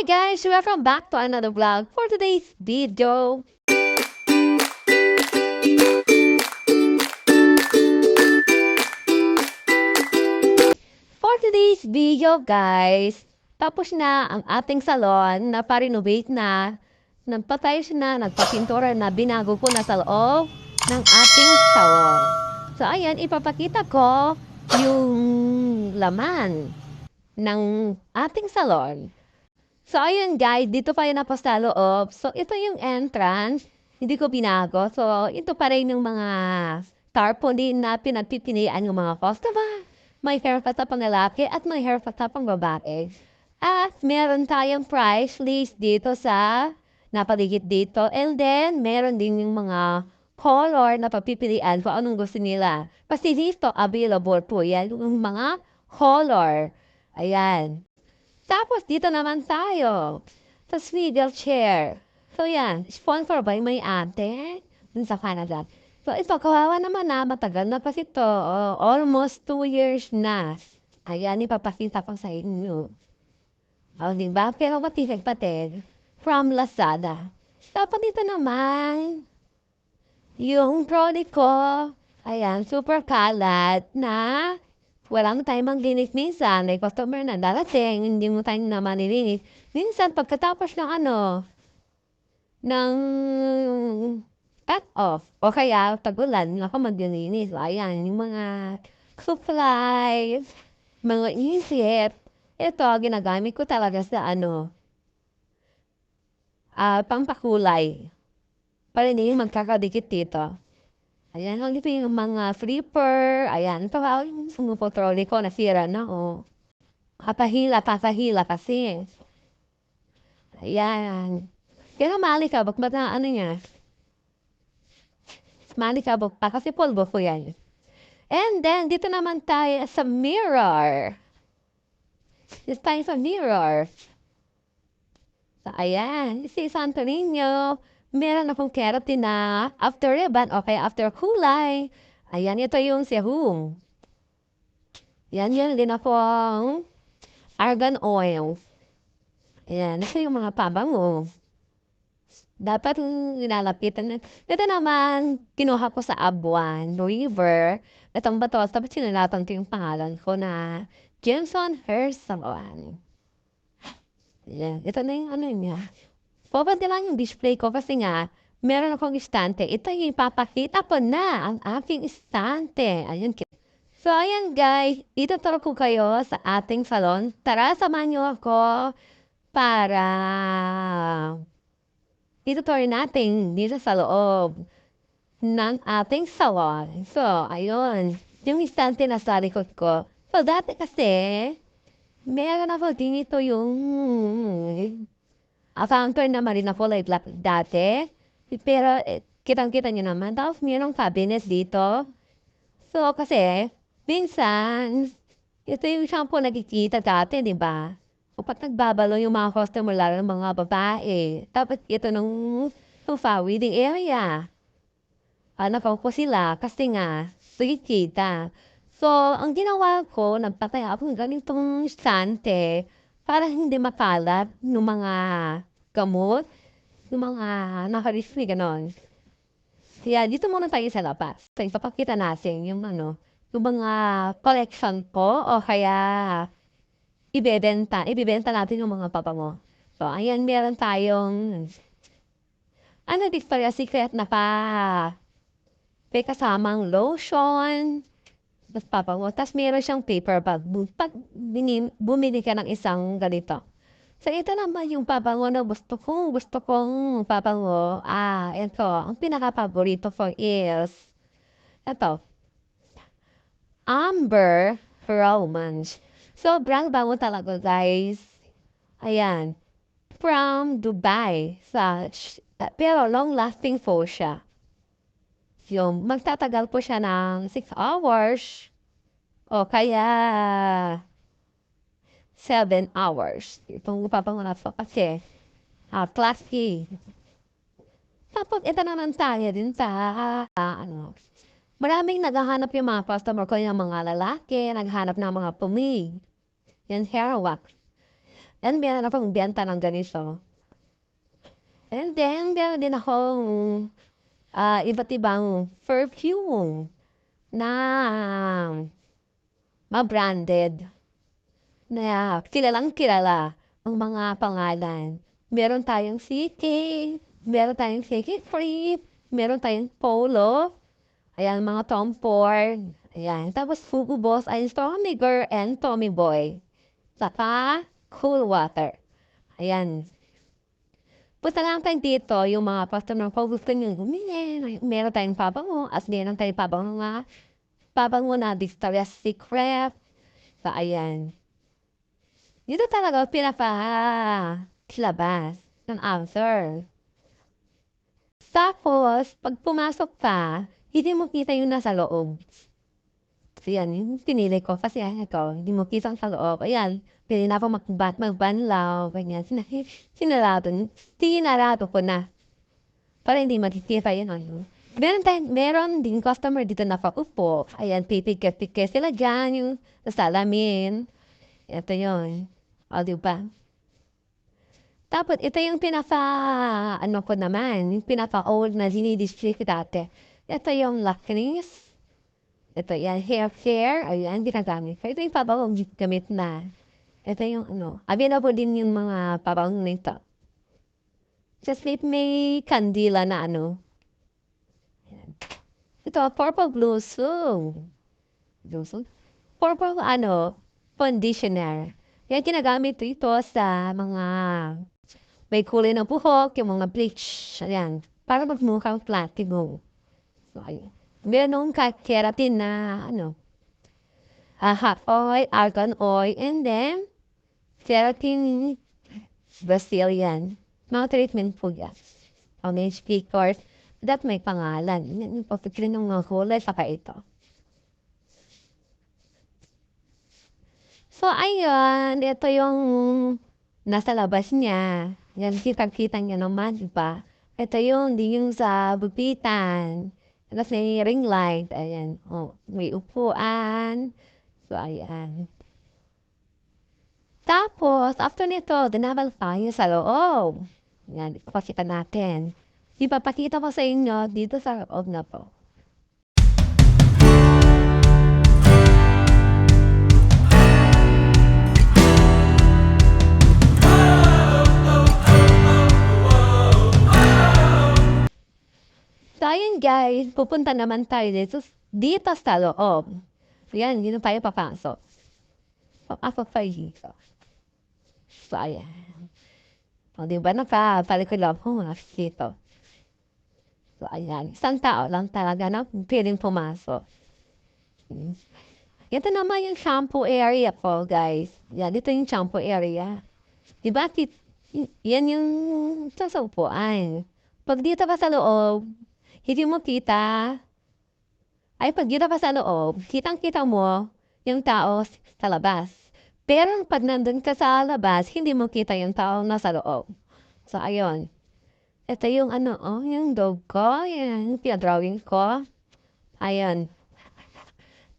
Hi guys, welcome back to another vlog for today's video. For today's video guys, tapos na ang ating salon na pa-renovate na, nagpatayos na, nagpapintura na, binago ko na sa loob ng ating salon. So ayan, ipapakita ko yung laman ng ating salon. So, ayun guys, dito pa po sa loob. So, ito yung entrance. Hindi ko binago. So, ito pa rin yung mga tarpaulin na pinagpipilian ng mga customer. May haircut na pang lalaki at may haircut na pang babae. At meron tayong price list dito sa napaligid dito. And then, meron din yung mga color na papipilian kung anong gusto nila. Kasi dito, available po yan yung mga color. Ayan. Tapos, dito naman tayo. Sa swivel chair. So, yan. Sponsor by may ate. Dun sa Canada. So, ito, kawawa naman na. Matagal na pa ito. Oh, almost two years na. Ayan, ipapakita ko sa inyo. Oh, di ba? Pero matibig patid. From Lazada. Tapos dito naman, yung product ko, ayan, super kalat na wala na tayong maglinis minsan. May customer na darating, hindi mo tayo na malilinis. Minsan, pagkatapos ng ano, ng cut off, o kaya tagulan, ako maglilinis. Ayan, yung mga supplies, mga isip. Ito, ginagamit ko talaga sa ano, ah pampakulay. Para hindi magkakadikit dito. Ayan, ang dito yung mga flipper. Ayan, ito ba yung sumupotroli ko, nasira na, oh. Papahila, papahila kasi. Ayan. Kaya malikabok, ba't na ano niya? Malikabok pa, kasi polvo ko yan. And then, dito naman tayo sa mirror. Dito tayo sa mirror. So, ayan, si Santo Niño meron akong keratin na after ribbon o kaya after kulay. Ayan, ito yung serum. Yan, yan din akong argan oil. Ayan, ito yung mga pabango. Dapat nilalapitan na. Ito naman, kinuha ko sa Abuan River. Itong bato, tapos sinalatan ko yung pangalan ko na Jameson Hair Salon. Ayan, ito na yung ano niya. Pwede lang yung display ko kasi nga, meron akong istante. Ito yung ipapakita ko na ang aking istante. Ayun. So, ayan guys, ituturo ko kayo sa ating salon. Tara, samahan niyo ako para ituturo natin dito sa loob ng ating salon. So, ayun. Yung istante na sa likod ko. So, dati kasi, meron ako dito yung fountain naman rin ako like dati. Pero eh, kitang-kita nyo naman. Tapos mayroong cabinet dito. So, kasi, minsan, ito yung shampoo nakikita dati, di ba? Kapag nagbabalo yung mga customer, lalo ng mga babae. Tapos ito nung sofa wedding area. Hanap ko sila kasi nga, nakikita. So, ang ginawa ko, nagpatay ako ng ganitong stante para hindi makalat ng mga gamot, ng mga nakarismi, ganon. Kaya dito muna tayo sa labas. So, ipapakita natin yung ano, yung mga collection ko o kaya ibebenta, ibebenta natin yung mga pabango. So, ayan, meron tayong ano, Victoria's Secret na pa may kasamang lotion, tapos papango. Tapos meron siyang paper bag. Pag binim, bumili ka ng isang ganito. So, ito naman yung pabango na gusto kong, gusto kong pabango. Ah, ito. Ang pinaka-paborito ko is, ito. Amber Romance. Sobrang bango talaga, guys. Ayan. From Dubai. Sa, pero long-lasting po siya. Yung magtatagal po siya ng 6 hours. O kaya 7 hours. Itong papangunat ko kasi uh, class A. Tapos ito naman tayo din sa uh, ano, maraming naghahanap yung mga customer ko yung mga lalaki, naghahanap ng mga pumig. Yan hair wax. And meron akong benta ng ganito. And then, meron din akong ah, iba't ibang perfume na ma-branded na kilalang kilala ang mga pangalan. Meron tayong CK, meron tayong CK Free, meron tayong Polo, ayan, mga Tom Ford, ayan. Tapos Fugu Boss ay Tommy Girl and Tommy Boy. Saka Cool Water. Ayan. Punta lang tayo dito, yung mga customer ko gusto nyo bumili. Meron tayong pabango, as meron tayong pabango nga. Pabango na Victoria's Secret. So, ayan. Dito talaga pinapakilabas ng answer. Tapos, pag pumasok ka, hindi mo kita yung nasa loob. So, yan, yung pinili ko. Kasi ako, hindi mo kita sa loob. Ayan, pili na ako magbat, magbanlaw, ganyan. Sina, sinarado, sinarado ko na. Para hindi makikita yun. Ano. Meron, tayo, meron din customer dito na paupo. Ayan, pipike-pike sila dyan, yung sa salamin. Ito yun. O, di ba? Tapos, ito yung pinaka, ano ko naman, yung pinaka-old na dinidistrict dati. Ito yung laknis. Ito yan, hair care. Ayan, ginagamit ko. Ito yung pabawang gamit na. Ito yung ano, available din yung mga pabawang nito. Just may, may kandila na ano. Ito, purple. Blue soap? Purple, ano, conditioner. Yan ginagamit ito sa mga may kulay ng buhok, yung mga bleach. Ayan. Para magmukhang platinum. So, ayun. Meron ka keratin na, ano, uh, hot oil, argan oil, and then, keratin Brazilian. Mga treatment po yan. O may speakers. That may pangalan. Yan yung papikirin ng mga kulay, saka ito. So, ayun. Ito yung nasa labas niya. Yan, kitang-kita niya naman, di ba? Ito yung, di yung sa bupitan. Tapos may ring light. Ayan. Oh, may upuan. So, ayan. Tapos, after nito, dinabal tayo sa loob. Yan, ipapakita natin. Ipapakita ko sa inyo dito sa loob na po. So, ayun guys, pupunta naman tayo dito, dito sa loob. Yan, dito tayo papasok. Papasok tayo dito. So, ayan. O, di ba napapalikod lang po mga dito. So, ayan. Isang tao lang talaga na piling pumasok. Ito naman yung shampoo area po, guys. Yan, dito yung shampoo area. Di ba, yan yung sa upuan. Pag dito ka sa loob, hindi mo kita. Ay, pag dito ka sa loob, kitang-kita mo yung tao sa labas. Pero pag nandun ka sa labas, hindi mo kita yung tao nasa loob. So, ayun. Ito yung ano, oh, yung dog ko. Yung pinadrawing ko. Ayun.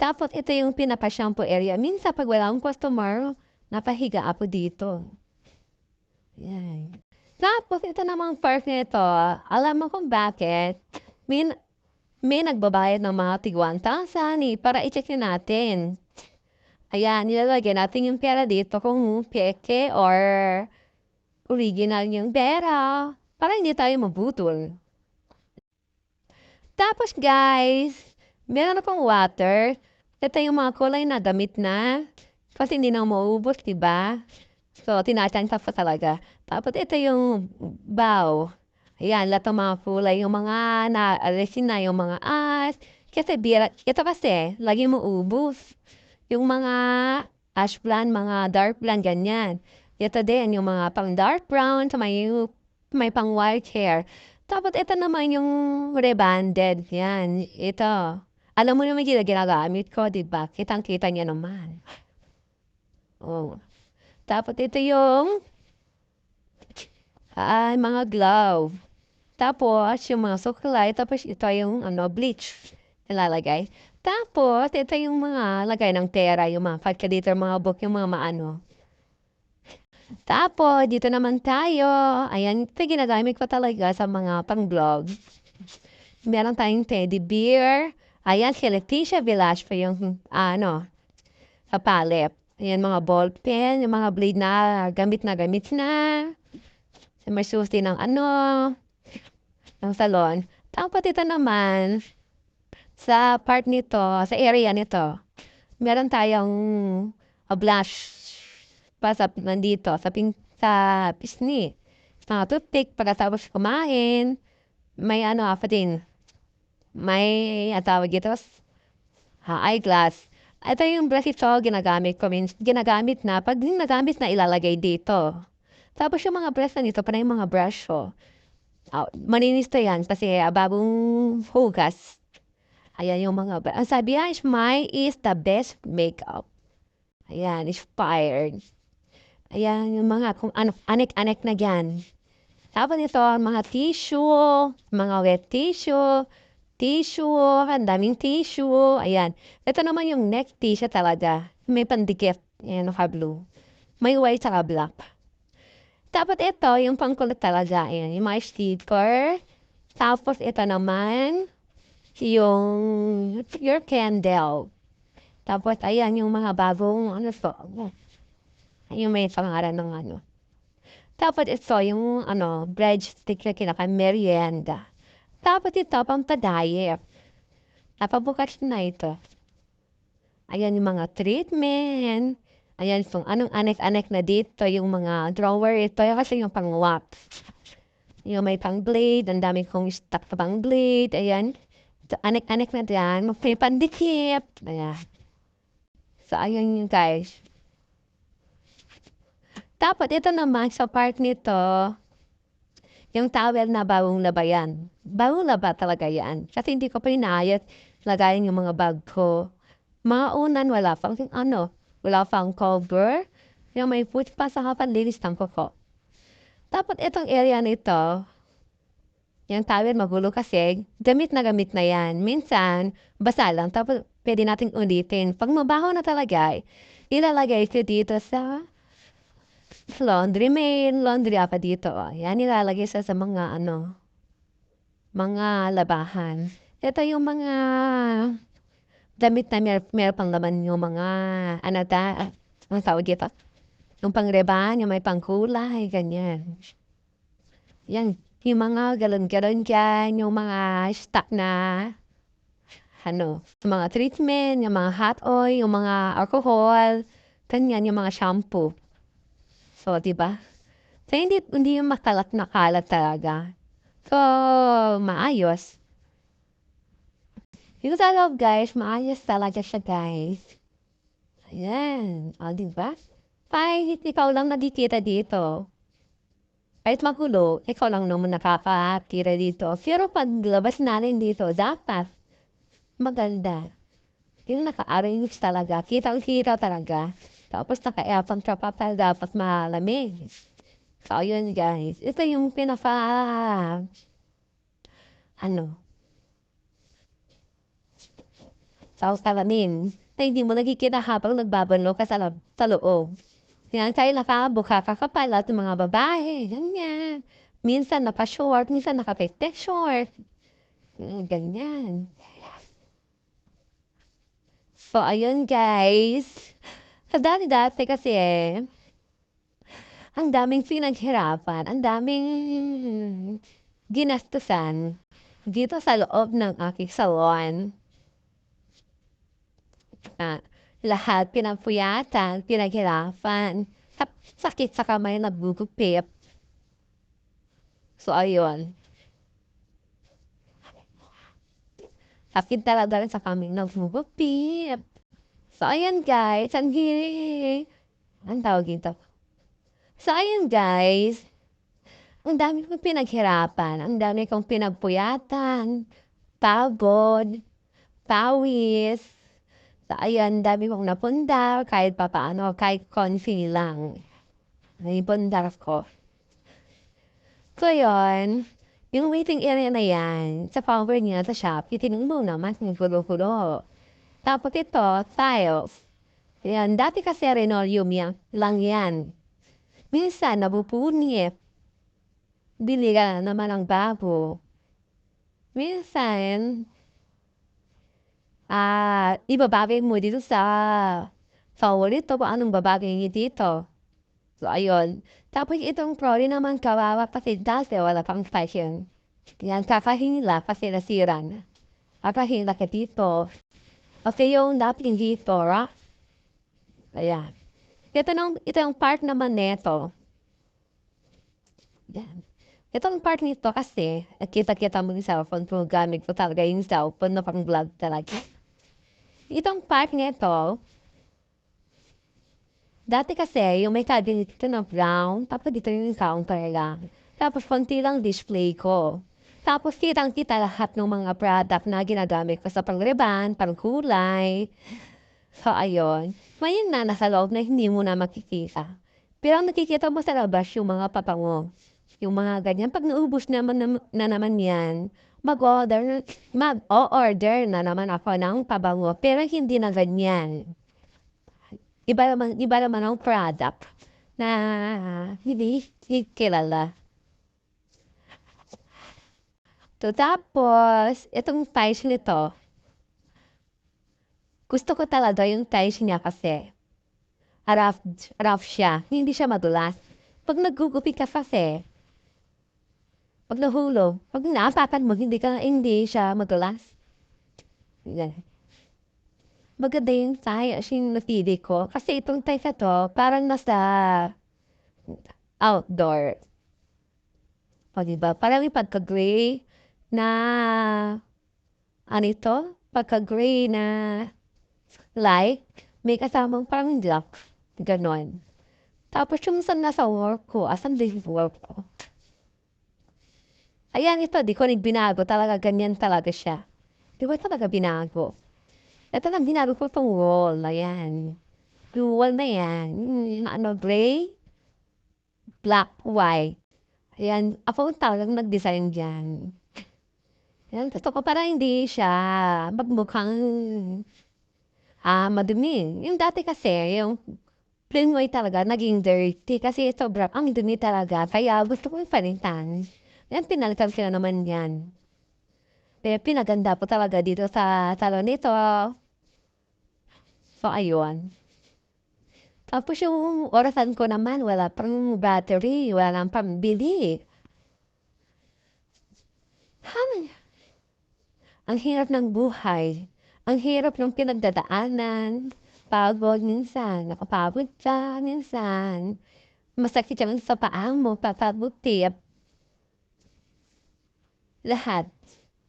Tapos, ito yung pinapa-shampoo area. Minsan, pag wala akong customer, napahiga ako dito. Yan. Tapos, ito namang park nito. Alam mo kung bakit? May, may nagbabayad ng mga tigwan sani para i-check natin. Ayan, nilalagay natin yung pera dito kung peke or original yung pera para hindi tayo mabutol. Tapos guys, meron akong water. Ito yung mga kulay na damit na. Kasi hindi na maubos, diba? So, tinatangka pa talaga. Tapos ito yung bow. Ayan, lahat ng mga kulay. Yung mga na, alisin na yung mga as. Kasi bira, ito kasi, lagi mo ubos. Yung mga ash blonde, mga dark blonde, ganyan. Ito din, yung mga pang dark brown, sa may, may pang white hair. Tapos ito naman yung rebanded. Yan, ito. Alam mo naman yung ginagamit ko, di ba? Kitang-kita niya naman. Oh. Tapos ito yung ay, mga glove. Tapos, yung mga suklay. Tapos, ito yung ano, bleach. Nilalagay. Tapos, ito yung mga lagay ng pera. Yung mga calculator, mga book, yung mga maano. Tapos, dito naman tayo. Ayan, ito ginagamit ko talaga sa mga pang-vlog. Meron tayong teddy bear. Ayan, si Leticia Velasco yung, ano, sa palette. Ayan, mga ball pen, yung mga blade na gamit na gamit na. May susi ng ano, ng salon. Tapos ito naman, sa part nito, sa area nito, meron tayong a blush pa sa nandito, sa, pin, sa pisngi. Mga toothpick para tapos kumain. May ano pa din. May ang tawag ito, ha, eyeglass. Ito yung brush ito, ginagamit ko. Means, ginagamit na. Pag ginagamit na, ilalagay dito. Tapos yung mga brush na nito, para yung mga brush. Oh, maninis to yan kasi bagong hugas. Ayan yung mga. Ang sabi niya, Smile is the best makeup. Ayan, inspired. Ayan yung mga kung ano, anek-anek na yan. Tapos ito, mga tissue, mga wet tissue, tissue, ang daming tissue. Ayan. Ito naman yung neck tissue talaga. May pandikit. Ayan, blue. May white saka black. Tapos ito, yung pangkulit talaga. Ayan, yung mga sticker. Tapos ito naman, yung your candle. Tapos, ayan, yung mga bagong, ano to, yung may pangalan ng ano. Tapos ito, yung ano, bread stick na kinaka-merienda. Tapos ito, pampadayer. Napabukas na ito. Ayan yung mga treatment. Ayan kung anong anek-anek na dito, yung mga drawer. Ito yung kasi yung pang-wax. Yung may pang-blade, ang dami kong stock na pang-blade. Ayan. So, anek-anek na dyan. May pandikip. Ayan. So, ayun yung guys. Tapos, ito naman sa part nito, yung towel na bawang laba yan. Bawang laba talaga yan. Kasi hindi ko pa inayat lagayin yung mga bag ko. Mga unan, wala pang ano, wala pang cover. Yung may foot pa sa kapan, lilis ng ko. Tapos, itong area nito, yung towel magulo kasi, gamit na gamit na yan. Minsan, basa lang, tapos pwede nating ulitin. Pag mabaho na talaga, ilalagay ko dito sa laundry. May laundry apa dito. Oh. Yan, nilalagay sa, sa mga ano, mga labahan. Ito yung mga damit na mer meron pang laman yung mga, ano ta, ang tawag dito? Yung pangreban, yung may pangkulay, ganyan. Yan, yung mga galon-galon dyan, yung mga stock na, ano, yung mga treatment, yung mga hot oil, yung mga alcohol, ganyan, yung mga shampoo. So, di ba? So, hindi, hindi yung makalat na kalat talaga. So, maayos. Yung sa loob, guys, maayos talaga siya, guys. Ayan. O, di ba? Kahit ikaw lang nakikita dito. Kahit magulo, ikaw lang naman nakakatira dito. Pero pag labas natin dito, dapat maganda. Yung naka-arrange talaga. Kitang-kita talaga. Tapos naka-aircon ka pa para dapat malamig. So, yun guys. Ito yung pinaka, ano, sa salamin na hindi mo nakikita habang nagbabano ka sa, sa loob. Yan, tayo nakabuka ka kapal at mga babae. Ganyan. Minsan naka-short, minsan naka-pete short. Ganyan. So, ayun guys. Sa dati-dati kasi eh, ang daming pinaghirapan, ang daming ginastusan dito sa loob ng aking salon. Ah, lahat pinapuyatan, pinaghirapan, sakit sa kamay na bugupip. So, ayun. Sakit talaga rin sa kaming nagbubupip. So, ayan guys. Ang gini. Ang tawag dito. So, ayan guys. Ang dami kong pinaghirapan. Ang dami kong pinagpuyatan. Pagod. Pawis. Ayan, dami kong napundar. Kahit pa paano, kahit konfi lang. Naipundar ko. So, yun. Yung waiting area na yan, sa power niya sa shop, itinong mo naman ng kulo-kulo. Tapos ito, tiles. Yan, dati kasi linoleum yan, lang yan. Minsan napupunit. Bili ka na naman ng bago. Minsan, ah, ibabagay mo dito sa favorito kung anong babagay dito. So, ayun. Tapos itong trolley naman kawawa kasi dati wala pang fashion. Yan, kakahila kasi nasira na. Kakahila ka dito. Okay, yung dating dito, ra? Ayan. Ito, nung, ito yung part naman neto. Yan. Itong part nito kasi, kita-kita mo yung cellphone ko, gamit ko talaga yung cellphone na pang vlog talaga. Itong part nito, dati kasi, yung may cabinet dito na brown, tapos dito yung counter lang. Tapos, konti lang display ko. Tapos, kitang-kita lahat ng mga product na ginagamit ko sa pang-reban, pang-kulay. So, ayun. Ngayon na, nasa loob na hindi mo na makikita. Pero nakikita mo sa labas yung mga papango. Yung mga ganyan. Pag naubos naman na, na naman yan, mag-order, mag-order na naman ako ng pabango. Pero hindi na ganyan. Iba naman, iba naman ang product na hindi kilala. So, tapos, itong ties nito, gusto ko talaga yung ties niya kasi rough, rough siya. Hindi siya madulas. Pag nagugupit ka kasi, pag nahulog, pag naapakan mo, hindi ka, hindi siya madulas. Yan. Maganda yung tie, yung napili ko. Kasi itong tie na to, parang nasa outdoor. O, diba? Parang yung pagka-gray na, ano ito? Pagka-gray na light, may kasamang parang black. Ganon. Tapos yung sa nasa work ko, asan din work ko? Ayan ito, di ko rin binago. Talaga ganyan talaga siya. Di ba talaga binago? Ito lang binago ko itong wall. Ayan. Wall na yan. Yung ano, gray, black, white. Ayan. Ako talagang nag-design dyan. Ayan. Gusto ko para hindi siya magmukhang ah, madumi. Yung dati kasi, yung plain white talaga, naging dirty. Kasi sobrang ang dumi talaga. Kaya gusto ko yung palitan. Yan, pinalitan sila naman yan. Pero pinaganda po talaga dito sa salon nito. So, ayun. Tapos yung orasan ko naman, wala pang battery, wala nang pambili. Ham. Ang hirap ng buhay. Ang hirap ng pinagdadaanan. Pagod minsan, nakapagod ka minsan. Masakit yan sa paa mo, papabuti. Lahat.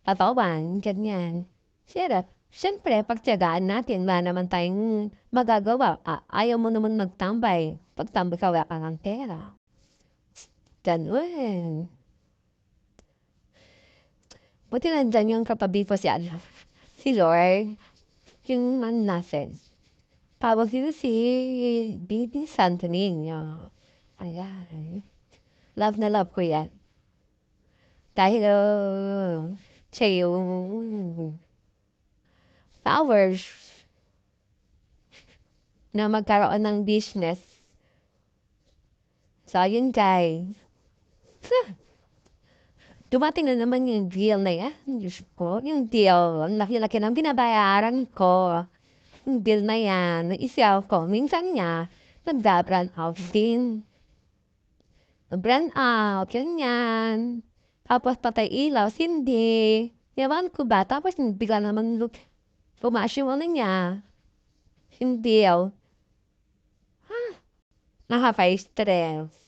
Patawan, ganyan. Siyempre, siyempre, pagtyagaan natin, wala naman tayong magagawa. Ah, ayaw mo naman magtambay. Pagtambay ka, wala ka ng pera. Ganun. Buti nandyan yung kapabi ko si ano, si Lord, yung man natin. Tawag dito si Baby Santo Niño. Ayan. Love na love ko yan. Dahil uh, siya yung flowers na magkaroon ng business. So, yun guys. Dumating na naman yung deal na yan. Diyos ko, yung deal. Ang laki-laki ng binabayaran ko. Yung deal na yan, naisyaw ko. Minsan niya, nagda-brand out din. Brand out, yun yan. Tapos patay ilaw, hindi. Yaman ko ba? Tapos bigla naman pumasyo mo na niya. Hindi. Ha? Nakaka-stress.